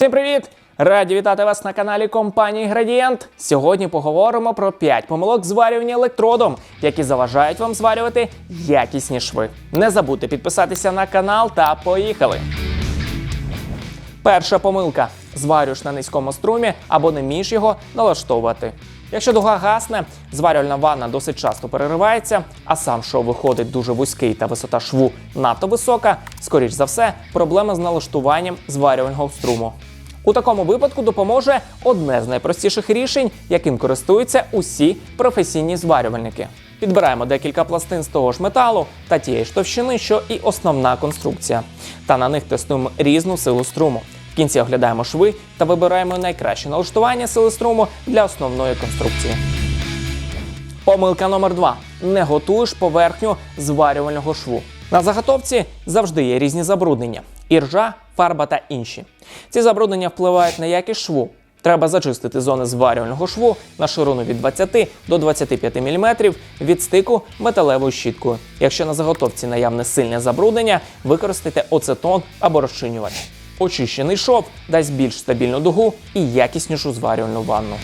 Всім привіт! Раді вітати вас на каналі компанії Градієнт. Сьогодні поговоримо про 5 помилок зварювання електродом, які заважають вам зварювати якісні шви. Не забудьте підписатися на канал та поїхали. Перша помилка: зварюєш на низькому струмі або не вмієш його налаштовувати. Якщо дуга гасне, зварювальна ванна досить часто переривається, а сам шов виходить дуже вузький та висота шву надто висока, скоріш за все, проблема з налаштуванням зварювального струму. У такому випадку допоможе одне з найпростіших рішень, яким користуються усі професійні зварювальники. Підбираємо декілька пластин з того ж металу та тієї ж товщини, що і основна конструкція. Та на них тестуємо різну силу струму. В кінці оглядаємо шви та вибираємо найкраще налаштування сили струму для основної конструкції. Помилка номер 2 Не готуєш поверхню зварювального шву. На заготовці завжди є різні забруднення: іржа, фарба та інші. Ці забруднення впливають на якість шву. Треба зачистити зони зварювального шву на ширину від 20 до 25 мм від стику металевою щіткою. Якщо на заготовці наявне сильне забруднення, використайте оцетон або розчинювач. Очищений шов дасть більш стабільну дугу і якіснішу зварювальну ванну.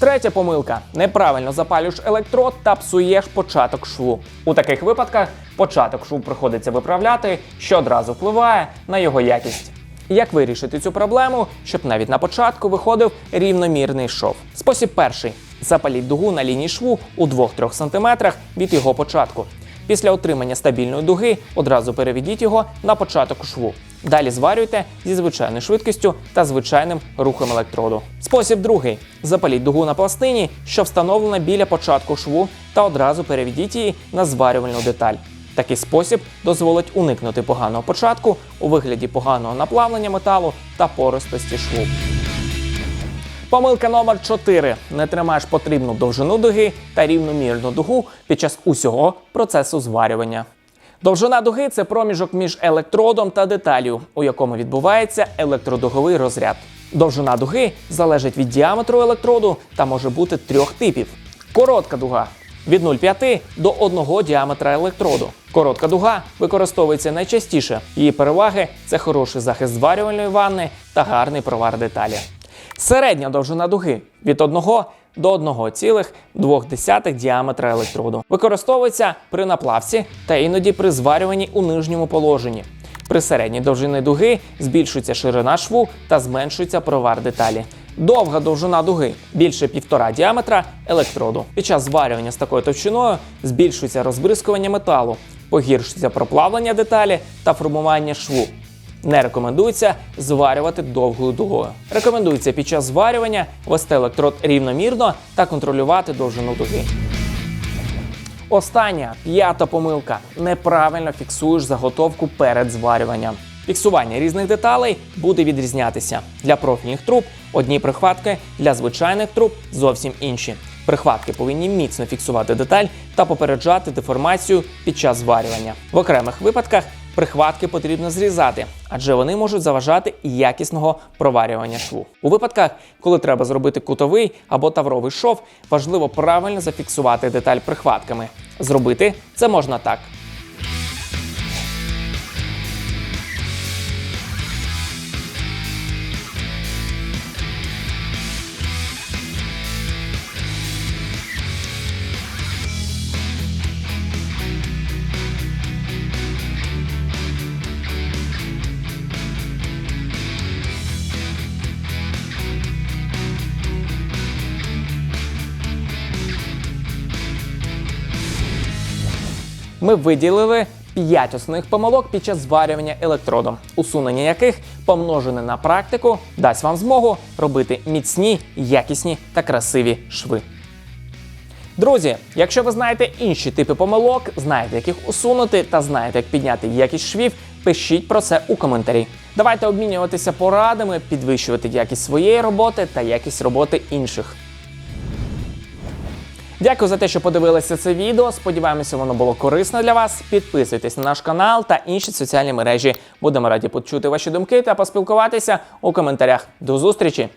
Третя помилка: неправильно запалюєш електрод та псуєш початок шву. У таких випадках початок шву приходиться виправляти, що одразу впливає на його якість. Як вирішити цю проблему, щоб навіть на початку виходив рівномірний шов? Спосіб перший: запаліть дугу на лінії шву у 2-3 см від його початку. Після отримання стабільної дуги одразу переведіть його на початок шву. Далі зварюйте зі звичайною швидкістю та звичайним рухом електроду. Спосіб другий: запаліть дугу на пластині, що встановлена біля початку шву, та одразу переведіть її на зварювальну деталь. Такий спосіб дозволить уникнути поганого початку у вигляді поганого наплавлення металу та поростості шву. Помилка номер 4. Не тримаєш потрібну довжину дуги та рівномірну дугу під час усього процесу зварювання. Довжина дуги це проміжок між електродом та деталлю, у якому відбувається електродуговий розряд. Довжина дуги залежить від діаметру електроду та може бути трьох типів. Коротка дуга від 0,5 до 1 діаметра електроду. Коротка дуга використовується найчастіше. Її переваги це хороший захист зварювальної ванни та гарний провар деталі. Середня довжина дуги від 1 до 1,2 діаметра електроду. Використовується при наплавці та іноді при зварюванні у нижньому положенні. При середній довжині дуги збільшується ширина шву та зменшується провар деталі. Довга довжина дуги більше 1,5 діаметра електроду. Під час зварювання з такою товщиною збільшується розбризкування металу, погіршується проплавлення деталі та формування шву. Не рекомендується зварювати довгою дугою. Рекомендується під час зварювання вести електрод рівномірно та контролювати довжину дуги. Остання п'ята помилка: неправильно фіксуєш заготовку перед зварюванням. Фіксування різних деталей буде відрізнятися. Для профільних труб одні прихватки, для звичайних труб зовсім інші. Прихватки повинні міцно фіксувати деталь та попереджати деформацію під час зварювання. В окремих випадках прихватки потрібно зрізати, адже вони можуть заважати якісного проварювання шву. У випадках, коли треба зробити кутовий або тавровий шов, важливо правильно зафіксувати деталь прихватками. Зробити це можна так. Ми виділили 5 основних помилок під час зварювання електродом, усунення яких помножене на практику дасть вам змогу робити міцні, якісні та красиві шви. Друзі, якщо ви знаєте інші типи помилок, знаєте, як їх усунути та знаєте, як підняти якість швів, пишіть про це у коментарі. Давайте обмінюватися порадами, підвищувати якість своєї роботи та якість роботи інших. Дякую за те, що подивилися це відео. Сподіваємося, воно було корисно для вас. Підписуйтесь на наш канал та інші соціальні мережі. Будемо раді почути ваші думки та поспілкуватися у коментарях. До зустрічі!